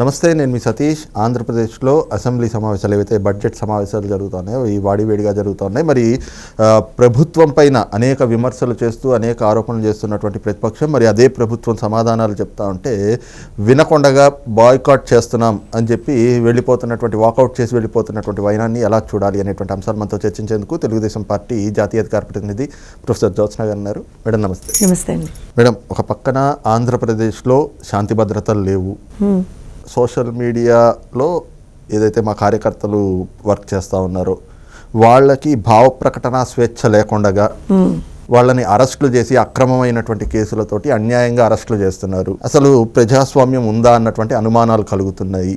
నమస్తే నేను మీ సతీష్. ఆంధ్రప్రదేశ్లో అసెంబ్లీ సమావేశాలు ఏవైతే బడ్జెట్ సమావేశాలు జరుగుతున్నాయో ఈ వాడివేడిగా జరుగుతున్నాయి. మరి ప్రభుత్వం పైన అనేక విమర్శలు చేస్తూ అనేక ఆరోపణలు చేస్తున్నటువంటి ప్రతిపక్షం మరి అదే ప్రభుత్వం సమాధానాలు చెప్తా ఉంటే వినకొండగా బాయ్కాట్ చేస్తున్నాం అని చెప్పి వెళ్ళిపోతున్నటువంటి వాకౌట్ చేసి వెళ్ళిపోతున్నటువంటి వైనాన్ని ఎలా చూడాలి అనేటువంటి అంశాలు మనతో చర్చించేందుకు తెలుగుదేశం పార్టీ జాతీయ అధికార ప్రతినిధి ప్రొఫెసర్ జ్యోత్స్న గారు ఉన్నారు మేడం నమస్తే. నమస్తే అండి. మేడం ఒక పక్కన ఆంధ్రప్రదేశ్లో శాంతి భద్రతలు లేవు. సోషల్ మీడియాలో ఏదైతే మా కార్యకర్తలు వర్క్ చేస్తూ ఉన్నారో వాళ్ళకి భావ ప్రకటన స్వేచ్ఛ లేకుండగా వాళ్ళని అరెస్టులు చేసి అక్రమమైనటువంటి కేసులతోటి అన్యాయంగా అరెస్టులు చేస్తున్నారు. అసలు ప్రజాస్వామ్యం ఉందా అన్నటువంటి అనుమానాలు కలుగుతున్నాయి.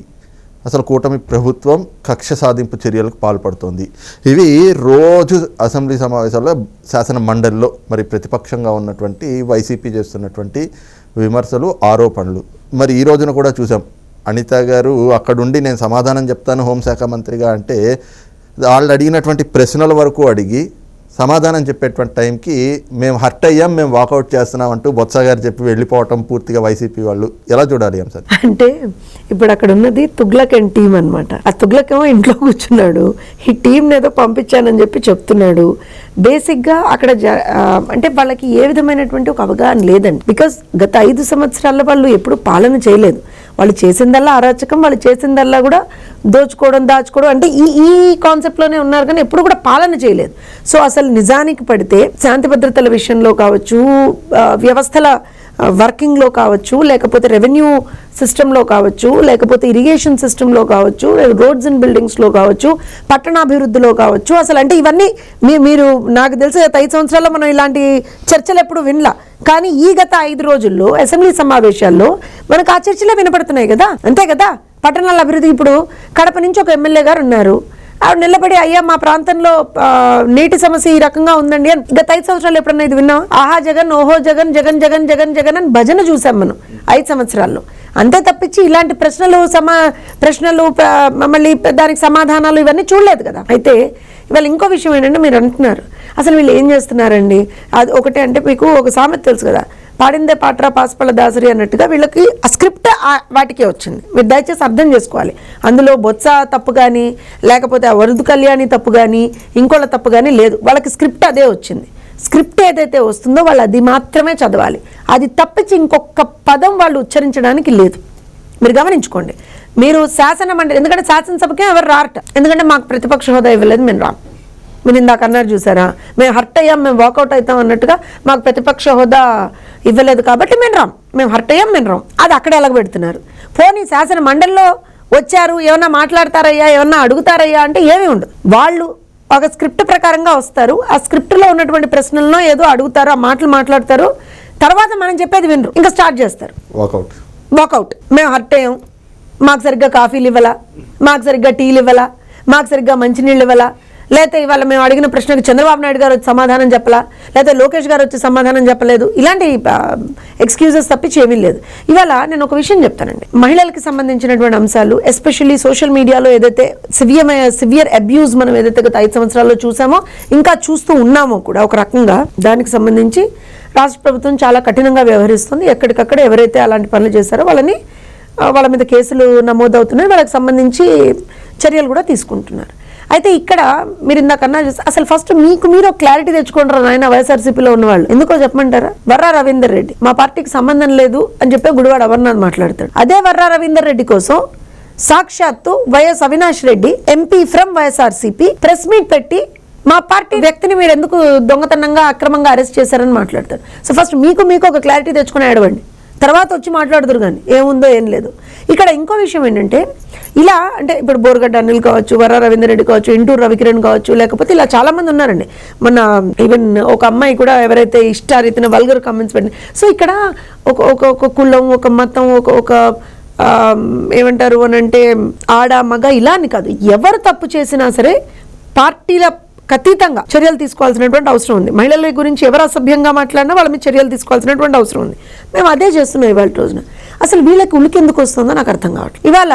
అసలు కూటమి ప్రభుత్వం కక్ష సాధింపు చర్యలకు పాల్పడుతోంది. ఇవి రోజు అసెంబ్లీ సమావేశాల్లో శాసన మండలిలో మరి ప్రతిపక్షంగా ఉన్నటువంటి వైసీపీ చేస్తున్నటువంటి విమర్శలు ఆరోపణలు. మరి ఈ రోజున కూడా చూసాం. అనిత గారు అక్కడుండి నేను సమాధానం చెప్తాను హోంశాఖ మంత్రిగా అంటే వాళ్ళు అడిగినటువంటి ప్రశ్నల వరకు అడిగి సమాధానం చెప్పేటువంటి టైంకి మేము హర్ట్ అయ్యాం మేము వాకౌట్ చేస్తున్నాం అంటూ బొత్స గారు చెప్పి వెళ్ళిపోవటం పూర్తిగా వైసీపీ వాళ్ళు. ఎలా చూడాలి సార్? అంటే ఇప్పుడు అక్కడ ఉన్నది తుగ్లక్ అండ్ టీం అనమాట ఆ తుగ్లక్ ఏమో ఇంట్లో కూర్చున్నాడు. ఈ టీంని ఏదో పంపించానని చెప్పి చెప్తున్నాడు. బేసిక్గా అక్కడ అంటే వాళ్ళకి ఏ విధమైనటువంటి ఒక అవగాహన లేదండి. బికాస్ గత ఐదు సంవత్సరాల వాళ్ళు ఎప్పుడు పాలన చేయలేదు. వాళ్ళు చేసిందల్లా అరాచకం వాళ్ళు చేసిందల్లా కూడా దోచుకోవడం దాచుకోవడం అంటే ఈ ఈ కాన్సెప్ట్లోనే ఉన్నారు కానీ ఎప్పుడు కూడా పాలన చేయలేదు. సో అసలు నిజానికి పడితే శాంతి భద్రతల విషయంలో కావచ్చు వ్యవస్థల వర్కింగ్లో కావచ్చు లేకపోతే రెవెన్యూ సిస్టంలో కావచ్చు లేకపోతే ఇరిగేషన్ సిస్టంలో కావచ్చు రోడ్స్ అండ్ బిల్డింగ్స్లో కావచ్చు పట్టణాభివృద్ధిలో కావచ్చు. అసలు అంటే ఇవన్నీ మీ మీరు నాకు తెలిసి గత ఐదు సంవత్సరాల్లో మనం ఇలాంటి చర్చలు ఎప్పుడు వినలా. కానీ ఈ గత ఐదు రోజుల్లో అసెంబ్లీ సమావేశాల్లో మనకు ఆ చర్చలే వినపడుతున్నాయి కదా? అంతే కదా? పట్టణాల అభివృద్ధి ఇప్పుడు కడప నుంచి ఒక ఎమ్మెల్యే గారు ఉన్నారు. ఆవిడ నిలబడి అయ్యా మా ప్రాంతంలో నీటి సమస్య ఈ రకంగా ఉందండి అని గత ఐదు సంవత్సరాలు ఎప్పుడన్నా ఇది విన్నాం ఆహా జగన్ ఓహో జగన్ జగన్ జగన్ జగన్ జగన్ అని భజన చూసాం మనం ఐదు సంవత్సరాల్లో. అంతే తప్పించి ఇలాంటి ప్రశ్నలు సమా ప్రశ్నలు ప- మళ్ళీ దానికి సమాధానాలు ఇవన్నీ చూడలేదు కదా. అయితే ఇవాళ ఇంకో విషయం ఏంటంటే మీరు అంటున్నారు. అసలు వీళ్ళు ఏం చేస్తున్నారండి? అది ఒకటే అంటే మీకు ఒక సామెత తెలుసు కదా. పాడిందే పాట్రా పాస్పళ్ళ దాసరి అన్నట్టుగా వీళ్ళకి ఆ స్క్రిప్ట్ వాటికే వచ్చింది. మీరు దయచేసి అర్థం చేసుకోవాలి. అందులో బొత్స తప్పు కానీ లేకపోతే ఆ వరుదు కళ్యాణి తప్పు కానీ ఇంకోళ్ళ తప్పు కానీ లేదు. వాళ్ళకి స్క్రిప్ట్ అదే వచ్చింది. స్క్రిప్ట్ ఏదైతే వస్తుందో వాళ్ళు అది మాత్రమే చదవాలి. అది తప్పించి ఇంకొక పదం వాళ్ళు ఉచ్చరించడానికి లేదు. మీరు గమనించుకోండి. మీరు శాసన మండలి ఎందుకంటే శాసనసభకే ఎవరు రారట. ఎందుకంటే మాకు ప్రతిపక్ష హోదా ఇవ్వలేదు మేము రాము. మీరు ఇందాక అన్నారు చూసారా? మేము హర్ట్ అయ్యాం మేము వాకౌట్ అవుతాం అన్నట్టుగా మాకు ప్రతిపక్ష హోదా ఇవ్వలేదు కాబట్టి మేము రాం. మేము హర్ట్ అయ్యాం మేము రాం. అది అక్కడ ఎలాగ పెడుతున్నారు. పోనీ శాసన మండలిలో వచ్చారు ఏమన్నా మాట్లాడతారయ్యా ఏమన్నా అడుగుతారయ్యా అంటే ఏమీ ఉండదు. వాళ్ళు ఒక స్క్రిప్ట్ ప్రకారంగా వస్తారు. ఆ స్క్రిప్ట్లో ఉన్నటువంటి ప్రశ్నలను ఏదో అడుగుతారు ఆ మాటలు మాట్లాడతారు. తర్వాత మనం చెప్పేది వినరు. ఇంకా స్టార్ట్ చేస్తారు. వాకౌట్ వాకౌట్ మేము హర్ట్ అయ్యాం. మాకు సరిగ్గా కాఫీలు ఇవ్వాలా? మాకు సరిగ్గా టీలు ఇవ్వాలా? మాకు సరిగ్గా మంచినీళ్ళు ఇవ్వాలా? లేకపోతే ఇవాళ మేము అడిగిన ప్రశ్నకు చంద్రబాబు నాయుడు గారు వచ్చి సమాధానం చెప్పలా? లేకపోతే లోకేష్ గారు వచ్చి సమాధానం చెప్పలేదు? ఇలాంటి ఎక్స్క్యూజెస్ తప్పించి ఏమీ లేదు. ఇవాళ నేను ఒక విషయం చెప్తానండి. మహిళలకు సంబంధించినటువంటి అంశాలు ఎస్పెషల్లీ సోషల్ మీడియాలో ఏదైతే సివియర్ సివియర్ అబ్యూజ్ మనం ఏదైతే గత ఐదు సంవత్సరాల్లో చూసామో ఇంకా చూస్తూ ఉన్నామో కూడా ఒక రకంగా దానికి సంబంధించి రాష్ట్ర ప్రభుత్వం చాలా కఠినంగా వ్యవహరిస్తుంది. ఎక్కడికక్కడ ఎవరైతే అలాంటి పనులు చేశారో వాళ్ళని వాళ్ళ మీద కేసులు నమోదవుతున్నాయి. వాళ్ళకి సంబంధించి చర్యలు కూడా తీసుకుంటున్నారు. అయితే ఇక్కడ మీరు ఇందాకన్నా చూస్తే అసలు ఫస్ట్ మీకు మీరు క్లారిటీ తెచ్చుకుంటారు ఆయన వైఎస్ఆర్సీపీలో ఉన్నవాళ్ళు ఎందుకో చెప్పమంటారా? వర్రా రవీందర్ రెడ్డి. మా పార్టీకి సంబంధం లేదు అని చెప్పి గుడివాడ అమర్నాథ్ మాట్లాడతాడు. అదే వర్రా రవీందర్ రెడ్డి కోసం సాక్షాత్తు YS Avinash Reddy MP from YSRCP press meet పెట్టి మా పార్టీ వ్యక్తిని మీరు ఎందుకు దొంగతనంగా అక్రమంగా అరెస్ట్ చేశారని మాట్లాడతారు. సో ఫస్ట్ మీకు మీకు ఒక క్లారిటీ తెచ్చుకుని ఆడవండి తర్వాత వచ్చి మాట్లాడుతురు కానీ ఏముందో ఏం లేదు. ఇక్కడ ఇంకో విషయం ఏంటంటే ఇలా అంటే ఇప్పుడు బోర్గడ్డ అనిల్ కావచ్చు వర రవీంద్రరెడ్డి కావచ్చు ఇంటూరు రవికిరణ్ కావచ్చు లేకపోతే ఇలా చాలామంది ఉన్నారండి. మన ఈవెన్ ఒక అమ్మాయి కూడా ఎవరైతే ఇష్టారీతిన వల్గర్ కామెంట్స్ పెట్టింది సో ఇక్కడ ఒక ఒక ఒక కులం ఒక మతం ఒక ఒక ఏమంటారు అని అంటే ఆడ మగ ఇలా అని కాదు. ఎవరు తప్పు చేసినా సరే పార్టీల అతీతంగా చర్యలు తీసుకోవాల్సినటువంటి అవసరం ఉంది. మహిళల గురించి ఎవరు అసభ్యంగా మాట్లాడినా వాళ్ళ మీద చర్యలు తీసుకోవాల్సినటువంటి అవసరం ఉంది. మేము అదే చేస్తున్నాం ఇవాళ రోజున. అసలు వీళ్ళకి ఉలికెందుకు వస్తుందో నాకు అర్థం కావట్లేదు. ఇవాళ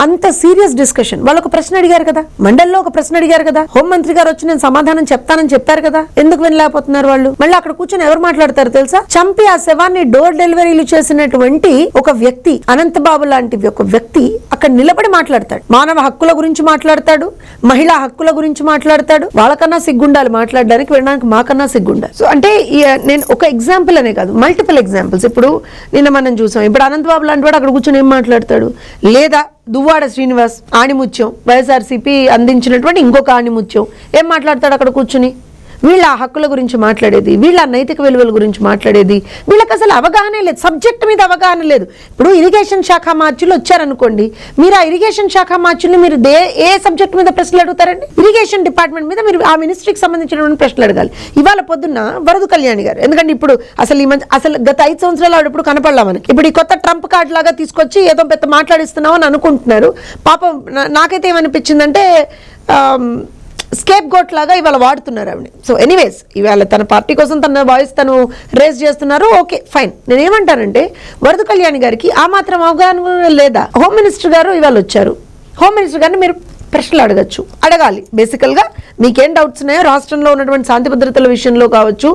అంత సీరియస్ డిస్కషన్. వాళ్ళు ఒక ప్రశ్న అడిగారు కదా. మండలిలో ఒక ప్రశ్న అడిగారు కదా. హోంమంత్రి గారు వచ్చి నేను సమాధానం చెప్తానని చెప్పారు కదా. ఎందుకు వినలేకపోతున్నారు వాళ్ళు? మళ్ళీ అక్కడ కూర్చొని ఎవరు మాట్లాడతారు తెలుసా? చంపి ఆ శవాన్ని డోర్ డెలివరీలు చేసినటువంటి ఒక వ్యక్తి అనంతబాబు లాంటి ఒక వ్యక్తి అక్కడ నిలబడి మాట్లాడతాడు. మానవ హక్కుల గురించి మాట్లాడతాడు. మహిళా హక్కుల గురించి మాట్లాడతాడు. వాళ్ళకన్నా సిగ్గుండాలి మాట్లాడడానికి వినడానికి మాకన్నా సిగ్గుండాలి. సో అంటే నేను ఒక ఎగ్జాంపుల్ అనే కాదు మల్టిపుల్ ఎగ్జాంపుల్స్ ఇప్పుడు నిన్న మనం చూసాం. ఇప్పుడు అనంతబాబు లాంటి వాడు అక్కడ కూర్చొని ఏం మాట్లాడతాడు? లేదా దువ్వాడ శ్రీనివాస్ ఆణిముత్యం వైఎస్ఆర్సీపీ అందించినటువంటి ఇంకొక ఆణిముత్యం. ఏం మాట్లాడతాడు అక్కడ కూర్చుని? వీళ్ళ ఆ హక్కుల గురించి మాట్లాడేది వీళ్ళ నైతిక విలువల గురించి మాట్లాడేది. వీళ్ళకి అసలు అవగాహన లేదు. సబ్జెక్ట్ మీద అవగాహన లేదు. ఇప్పుడు ఇరిగేషన్ శాఖ మార్చులు వచ్చారనుకోండి మీరు ఆ ఇరిగేషన్ శాఖ మార్చుల్ని మీరు దే ఏ సబ్జెక్ట్ మీద ప్రశ్నలు అడుగుతారండి? ఇరిగేషన్ డిపార్ట్మెంట్ మీద మీరు ఆ మినిస్ట్రీకి సంబంధించినటువంటి ప్రశ్నలు అడగాలి. ఇవాళ పొద్దున్న వరదు కళ్యాణి గారు. ఎందుకంటే ఇప్పుడు అసలు ఈ మధ్య అసలు గత ఐదు సంవత్సరాలు ఆవిడ ఇప్పుడు కనపడలా మనకి? ఇప్పుడు ఈ కొత్త ట్రంప్ కార్డ్ లాగా తీసుకొచ్చి ఏదో పెద్ద మాట్లాడిస్తున్నావు అని అనుకుంటున్నారు. పాపం నాకైతే ఏమనిపించిందంటే స్కేప్ గోట్ లాగా ఇవాళ వాడుతున్నారు ఆవిడ. సో ఎనీవేస్ ఇవాళ తన పార్టీ కోసం తన వాయిస్ తను రేస్ చేస్తున్నారు. Okay fine. నేను ఏమంటానంటే వరద కళ్యాణ్ గారికి ఆ మాత్రం అవగాహన లేదా? హోమ్ మినిస్టర్ గారు ఇవాళ వచ్చారు. హోమ్ మినిస్టర్ గారిని మీరు ప్రశ్నలు అడగచ్చు. అడగాలి. బేసికల్గా మీకేం డౌట్స్ ఉన్నాయో రాష్ట్రంలో ఉన్నటువంటి శాంతి భద్రతల విషయంలో కావచ్చు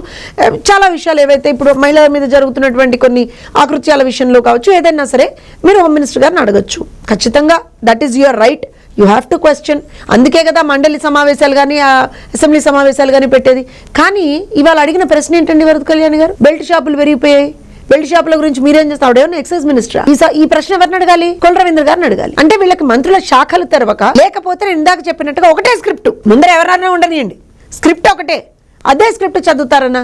చాలా విషయాలు ఏవైతే ఇప్పుడు మహిళల మీద జరుగుతున్నటువంటి కొన్ని ఆకృత్యాల విషయంలో కావచ్చు ఏదైనా సరే మీరు హోమ్ మినిస్టర్ గారిని అడగచ్చు. ఖచ్చితంగా that is your right you have to question అందుకే కదా మండలి సమావేశాలు కానీ అసెంబ్లీ సమావేశాలు కానీ పెట్టేది. కానీ ఇవాళ అడిగిన ప్రశ్న ఏంటండి వరద కళ్యాణ్ గారు? బెల్ట్ షాపులు పెరిగిపోయాయి. బెల్ట్ షాపుల గురించి మీరేం చేస్తారు? ఏమన్నా ఎక్సైజ్ మినిస్టర్? ఈ ప్రశ్న ఎవరిని అడగాలి? కుల రవీంద్ర గారిని అడగాలి. అంటే వీళ్ళకి మంత్రుల శాఖలు తెరవక లేకపోతే నేను ఇందాక చెప్పినట్టుగా ఒకటే స్క్రిప్ట్. ముందర ఎవరైనా ఉండనియండి. స్క్రిప్ట్ ఒకటే. అదే స్క్రిప్ట్ చదువుతారన్నా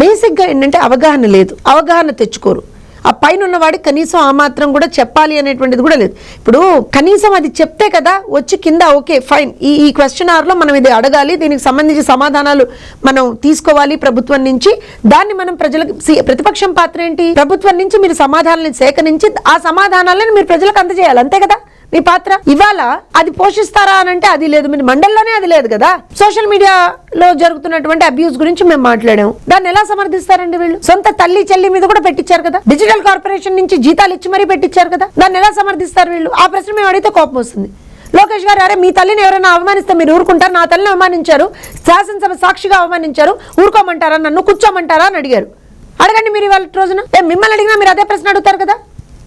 బేసిక్గా ఏంటంటే అవగాహన లేదు. అవగాహన తెచ్చుకోరు. ఆ పైన ఉన్నవాడికి కనీసం ఆ మాత్రం కూడా చెప్పాలి అనేటువంటిది కూడా లేదు. ఇప్పుడు కనీసం అది చెప్తే కదా వచ్చి కింద ఓకే ఫైన్. ఈ ఈ క్వశ్చన్ ఆర్లో మనం ఇది అడగాలి దీనికి సంబంధించి సమాధానాలు మనం తీసుకోవాలి ప్రభుత్వం నుంచి. దాన్ని మనం ప్రజలకు ప్రతిపక్షం పాత్ర ఏంటి? ప్రభుత్వం నుంచి మీరు సమాధానాలను సేకరించి ఆ సమాధానాలను మీరు ప్రజలకు అందజేయాలి అంతే కదా? మీ పాత్ర? ఇవాళ అది పోషిస్తారా అని అంటే అది లేదు. మీరు మండలిలోనే అది లేదు కదా. సోషల్ మీడియాలో జరుగుతున్నటువంటి అబ్యూస్ గురించి మేము మాట్లాడాము దాన్ని ఎలా సమర్థిస్తారండి వీళ్ళు? సొంత తల్లి చెల్లి మీద కూడా పెట్టించారు కదా. డిజిటల్ కార్పొరేషన్ నుంచి జీతాలు ఇచ్చి మరీ పెట్టించారు కదా. దాన్ని ఎలా సమర్థిస్తారు వీళ్ళు? ఆ ప్రశ్న మేము అడిగితే కోపం వస్తుంది. లోకేష్ గారు అరే మీ తల్లిని ఎవరైనా అవమానిస్తే మీరు ఊరుకుంటారు? నా తల్లిని అవమానించారు. శాసనసభ సాక్షిగా అవమానించారు. ఊరుకోమంటారా? నన్ను కూర్చోమంటారా? అని అడిగారు. అడగండి మీరు ఇవాళ రోజున. మిమ్మల్ని అడిగినా మీరు అదే ప్రశ్న అడుగుతారు కదా.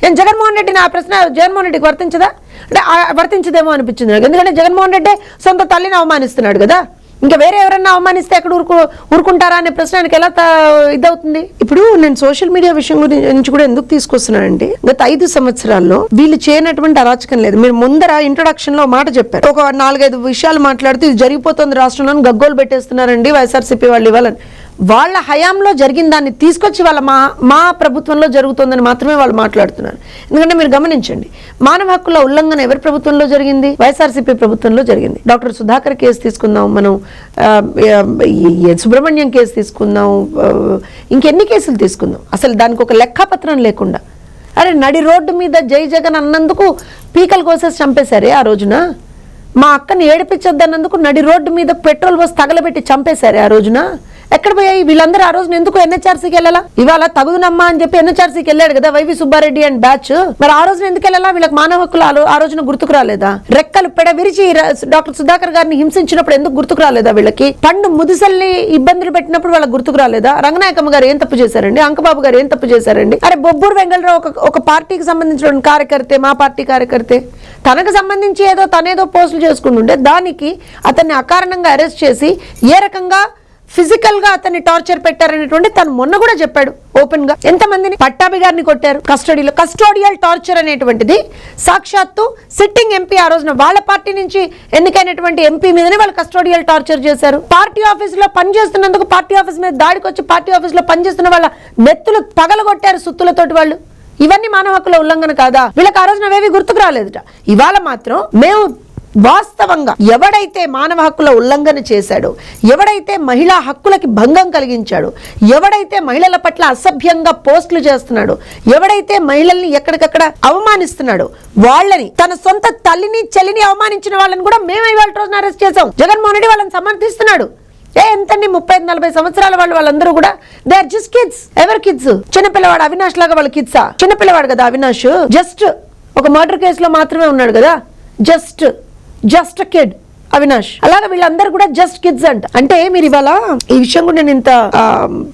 నేను జగన్మోహన్ రెడ్డి నా ప్రశ్న జగన్మోహన్ రెడ్డికి వర్తించదా? అంటే వర్తించదేమో అనిపించింది. నాకు ఎందుకంటే జగన్మోహన్ రెడ్డి సొంత తల్లిని అవమానిస్తున్నాడు కదా. ఇంకా వేరే ఎవరన్నా అవమానిస్తే ఎక్కడ ఊరుకు ఊరుకుంటారా అనే ప్రశ్న ఆయనకి ఎలా తా- ఇదవుతుంది? ఇప్పుడు నేను సోషల్ మీడియా విషయం గురించి కూడా ఎందుకు తీసుకొస్తున్నానంటే గత ఐదు సంవత్సరాల్లో వీళ్ళు చేయనటువంటి అరాచకం లేదు. మీరు ముందర ఇంట్రొడక్షన్లో మాట చెప్పారు. ఒక నాలుగైదు విషయాలు మాట్లాడుతూ ఇది జరిగిపోతుంది రాష్ట్రంలో గగ్గోలు పెట్టేస్తున్నారండి వైఎస్ఆర్సీపీ వాళ్ళు ఇవ్వాలని. వాళ్ళ హయాంలో జరిగిన దాన్ని తీసుకొచ్చి వాళ్ళ మా మా ప్రభుత్వంలో జరుగుతుందని మాత్రమే వాళ్ళు మాట్లాడుతున్నారు. ఎందుకంటే మీరు గమనించండి మానవ హక్కుల ఉల్లంఘన ఎవరి ప్రభుత్వంలో జరిగింది? వైఎస్ఆర్సీపీ ప్రభుత్వంలో జరిగింది. డాక్టర్ సుధాకర్ కేసు తీసుకుందాం మనం ఈ- సుబ్రహ్మణ్యం కేసు తీసుకుందాం ఇంకెన్ని కేసులు తీసుకుందాం? అసలు దానికి ఒక లెక్కపత్రం లేకుండా. అరే నడి రోడ్డు మీద జై జగన్ అన్నందుకు పీకలు కోసేసి చంపేశారే ఆ రోజున? మా అక్కని ఏడిపించొద్దన్నందుకు నడి రోడ్డు మీద పెట్రోల్ బస్ తగలబెట్టి చంపేశారే ఆ రోజున? ఎక్కడ పోయాయి? వీళ్ళందరూ ఆ రోజు ఎందుకు ఎన్హెచ్ఆర్సీకి వెళ్ళాలా? ఇవాళ తగుదనమ్మా అని చెప్పి ఎన్హెచ్ఆర్సీకి వెళ్ళాడు కదా వైవి సుబ్బారెడ్డి అండ్ బ్యాచ్. మరి ఆ రోజున ఎందుకు వెళ్ళాలా? వీళ్ళకి మానవ హక్కులు ఆ రోజున గుర్తుకు రాలేదా? రెక్కలు పెడ విరిచి డాక్టర్ సుధాకర్ గారిని హింసించినప్పుడు ఎందుకు గుర్తుకు రాలేదా వీళ్ళకి? పండు ముదిసల్ని ఇబ్బందులు పెట్టినప్పుడు వాళ్ళకి గుర్తుకు రాలేదా? రంగనాయకమ్మ గారు ఏం తప్పు చేశారండి? అంకబాబు గారు ఏం తప్పు చేశారండి? అరే బొబ్బూరు వెంగళరావు ఒక ఒక పార్టీకి సంబంధించిన కార్యకర్తే మా పార్టీ కార్యకర్తే. తనకు సంబంధించి ఏదో తనేదో పోస్టులు చేసుకుంటుంటే దానికి అతన్ని అకారణంగా అరెస్ట్ చేసి ఏ రకంగా ఫిజికల్గా అతన్ని టార్చర్ పెట్టారనేటువంటి తను మొన్న కూడా చెప్పాడు ఓపెన్గా ఎంతమందిని? పట్టాభి గారిని కొట్టారు కస్టడీలో. కస్టోడియల్ టార్చర్ అనేటువంటిది సాక్షాత్తు సిట్టింగ్ ఎంపీ ఆ రోజున వాళ్ళ పార్టీ నుంచి ఎన్నికైనటువంటి ఎంపీ మీదనే వాళ్ళు కస్టోడియల్ టార్చర్ చేశారు. పార్టీ ఆఫీస్లో పనిచేస్తున్నందుకు పార్టీ ఆఫీస్ మీద దాడికి వచ్చి పార్టీ ఆఫీస్లో పనిచేస్తున్న వాళ్ళ నెత్తులు పగలగొట్టారు సుత్తులతోటి వాళ్ళు. ఇవన్నీ మానవ హక్కుల ఉల్లంఘన కాదా? వీళ్ళకి ఆ రోజున అవేవి గుర్తుకు రాలేదుట. ఇవాళ మాత్రం మేము వాస్తవంగా ఎవడైతే మానవ హక్కుల ఉల్లంఘన చేశాడో ఎవడైతే మహిళా హక్కులకి భంగం కలిగించాడో ఎవడైతే మహిళల పట్ల అసభ్యంగా పోస్టులు చేస్తున్నాడో ఎవడైతే మహిళల్ని ఎక్కడికక్కడ అవమానిస్తున్నాడో వాళ్ళని తన సొంత తల్లిని చెల్లిని అవమానించిన వాళ్ళని కూడా మేము ఇవాళ రోజున అరెస్ట్ చేసాం జగన్మోహన్ రెడ్డి వాళ్ళని సమర్థిస్తున్నాడు. ఏ ఎంతండి? ముప్పై ఐదు నలభై సంవత్సరాల వాళ్ళు వాళ్ళందరూ కూడా. They are just kids ever kids చిన్నపిల్లవాడు Avinash లాగా వాళ్ళ కిడ్సా చిన్నపిల్లవాడు కదా అవినాష్? జస్ట్ ఒక మర్డర్ కేసులో మాత్రమే ఉన్నాడు కదా? జస్ట్ జస్ట్ కిడ్ అవినాష్ అలాగే వీళ్ళందరూ కూడా జస్ట్ కిడ్స్ అంట. అంటే మీరు ఇవాళ ఈ విషయం కూడా నేను ఇంత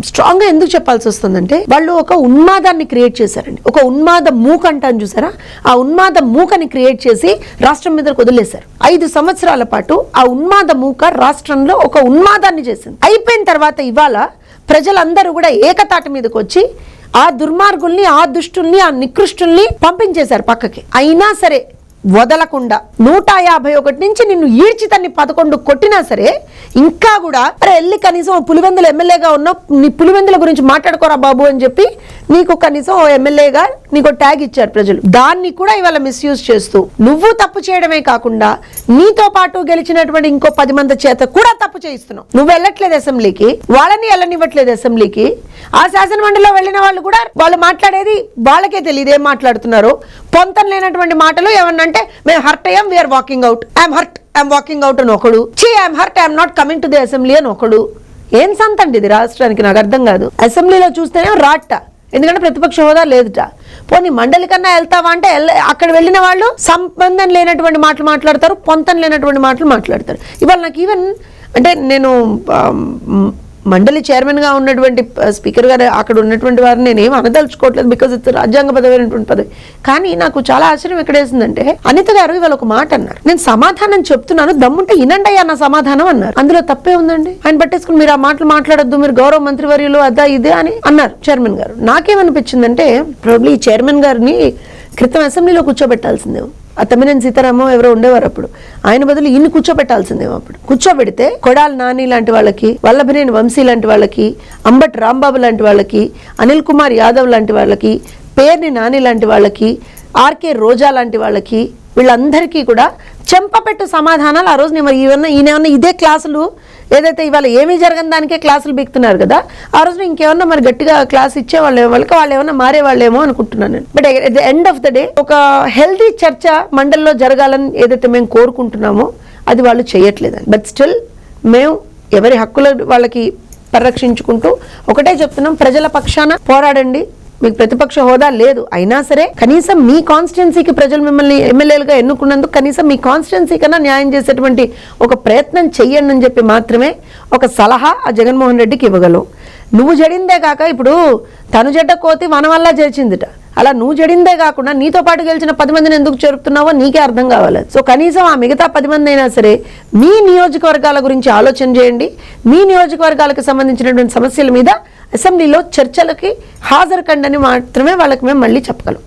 స్ట్రాంగ్గా ఎందుకు చెప్పాల్సి వస్తుందంటే వాళ్ళు ఒక ఉన్మాదాన్ని క్రియేట్ చేశారండి. ఒక ఉన్మాద మూక అంటాను చూసారా? ఆ ఉన్మాద మూకని క్రియేట్ చేసి రాష్ట్రం మీద వదిలేశారు. ఐదు సంవత్సరాల పాటు ఆ ఉన్మాద మూక రాష్ట్రంలో ఒక ఉన్మాదాన్ని చేసింది. అయిపోయిన తర్వాత ఇవాళ ప్రజలందరూ కూడా ఏకతాటి మీదకి వచ్చి ఆ దుర్మార్గుల్ని ఆ దుష్టుల్ని ఆ నికృష్టుల్ని పంపించేశారు పక్కకి. అయినా సరే వదలకుండా నూట యాభై ఒకటి నుంచి నిన్ను ఈడ్చి తన్ని పదకొండు కొట్టినా సరే ఇంకా కూడా అరే వెళ్ళి కనీసం ఓ పులివెందుల ఎమ్మెల్యేగా ఉన్నావు నీ పులివెందుల గురించి మాట్లాడుకోరా బాబు అని చెప్పి నీకు కనీసం ఓ ఎమ్మెల్యేగా నీకు ట్యాగ్ ఇచ్చారు ప్రజలు. దాన్ని కూడా ఇవాళ మిస్యూజ్ చేస్తూ నువ్వు తప్పు చేయడమే కాకుండా నీతో పాటు గెలిచినటువంటి ఇంకో పది మంది చేత కూడా తప్పు చేయిస్తున్నావు. నువ్వు వెళ్ళట్లేదు అసెంబ్లీకి వాళ్ళని వెళ్ళనివ్వట్లేదు అసెంబ్లీకి ఆ శాసనమండలిలో వెళ్ళిన వాళ్ళు కూడా వాళ్ళు మాట్లాడేది వాళ్ళకే తెలియదు ఏం మాట్లాడుతున్నారో. పొంతం లేనటువంటి మాటలు ఏమన్నా అంటే మేము హర్ట్ అయ్యాం we are walking out I'm hurt I'm walking out అని ఒకడు. చీ I'm hurt I'm not coming to the assembly అని ఒకడు. ఏం సంతండి ఇది రాష్ట్రానికి? నాకు అర్థం కాదు. అసెంబ్లీలో చూస్తేనే రాట్ట. ఎందుకంటే ప్రతిపక్ష హోదా లేదుట. పోనీ మండలి కన్నా వెళ్తావా అంటే అక్కడ వెళ్ళిన వాళ్ళు సంబంధం లేనటువంటి మాటలు మాట్లాడతారు పొంతం లేనటువంటి మాటలు మాట్లాడతారు. ఇవాళ నాకు ఈవెన్ అంటే నేను మండలి చైర్మన్గా ఉన్నటువంటి స్పీకర్ గారు అక్కడ ఉన్నటువంటి వారిని నేను ఏం అనదలుచుకోవట్లేదు బికాజ్ ఇట్స్ రాజ్యాంగబద్ధమైనటువంటి పదవి. కానీ నాకు చాలా ఆశ్చర్యం ఎక్కడేసిందంటే అనిత గారు ఇవాళ ఒక మాట అన్నారు. నేను సమాధానం చెప్తున్నాను దమ్ముంటే ఇనండి అయ్యా నా సమాధానం అన్నారు. అందులో తప్పే ఉందండి? ఆయన పట్టేసుకుని మీరు ఆ మాటలు మాట్లాడొద్దు మీరు గౌరవ మంత్రివర్యులు అదా ఇదే అని అన్నారు చైర్మన్ గారు. నాకేమనిపించిందంటే ప్రాబ్లీ ఈ చైర్మన్ గారిని క్రితం అసెంబ్లీలో కూర్చోబెట్టాల్సిందేమో. ఆ తమ్మినేని సీతారామం ఎవరో ఉండేవారు అప్పుడు. ఆయన బదులు ఇన్ని కూర్చోబెట్టాల్సిందేమో అప్పుడు. కూర్చోబెడితే కొడాలి నాని లాంటి వాళ్ళకి వల్లభనేని వంశీ లాంటి వాళ్ళకి అంబట్ రాంబాబు లాంటి వాళ్ళకి అనిల్ కుమార్ యాదవ్ లాంటి వాళ్ళకి పేర్ని నాని లాంటి వాళ్ళకి ఆర్కే రోజా లాంటి వాళ్ళకి వీళ్ళందరికీ కూడా చెంపపెట్టు సమాధానాలు ఆ రోజు నేను మరి ఈవెన్న ఇదే క్లాసులు ఏదైతే ఇవాళ ఏమీ జరగని దానికే క్లాసులు బిక్తున్నారు కదా ఆ రోజు ఇంకేమన్నా మరి గట్టిగా క్లాస్ ఇచ్చేవాళ్ళు వాళ్ళకి వాళ్ళు ఏమన్నా మారేవాళ్ళేమో అనుకుంటున్నాను నేను. But at the end of the day ఒక హెల్దీ చర్చ మండలిలో జరగాలని ఏదైతే మేము కోరుకుంటున్నామో అది వాళ్ళు చేయట్లేదని బట్ స్టిల్ మేము ఎవరి హక్కుల వాళ్ళకి పరిరక్షించుకుంటూ ఒకటే చెప్తున్నాం ప్రజల పక్షాన పోరాడండి. మీకు ప్రతిపక్ష హోదా లేదు. అయినా సరే కనీసం మీ కాన్స్టిట్యున్సీకి ప్రజలు మిమ్మల్ని ఎమ్మెల్యేలుగా ఎన్నుకున్నందుకు కనీసం మీ కాన్స్టిట్యున్సీ కన్నా న్యాయం చేసేటువంటి ఒక ప్రయత్నం చెయ్యండి అని చెప్పి మాత్రమే ఒక సలహా ఆ జగన్మోహన్ రెడ్డికి ఇవ్వగలవు. నువ్వు జడిందే కాక ఇప్పుడు తను జడ్డ కోతి మన వల్ల చేసిందిట అలా నువ్వు జడిందే కాకుండా నీతో పాటు గెలిచిన పది మందిని ఎందుకు చేరుతున్నావో నీకే అర్థం కావాలి. సో కనీసం ఆ మిగతా పది మంది అయినా సరే మీ నియోజకవర్గాల గురించి ఆలోచన చేయండి. మీ నియోజకవర్గాలకు సంబంధించినటువంటి సమస్యల మీద అసెంబ్లీలో చర్చలకి హాజరు కండని మాత్రమే వాళ్ళకి మేము మళ్ళీ చెప్పగలం.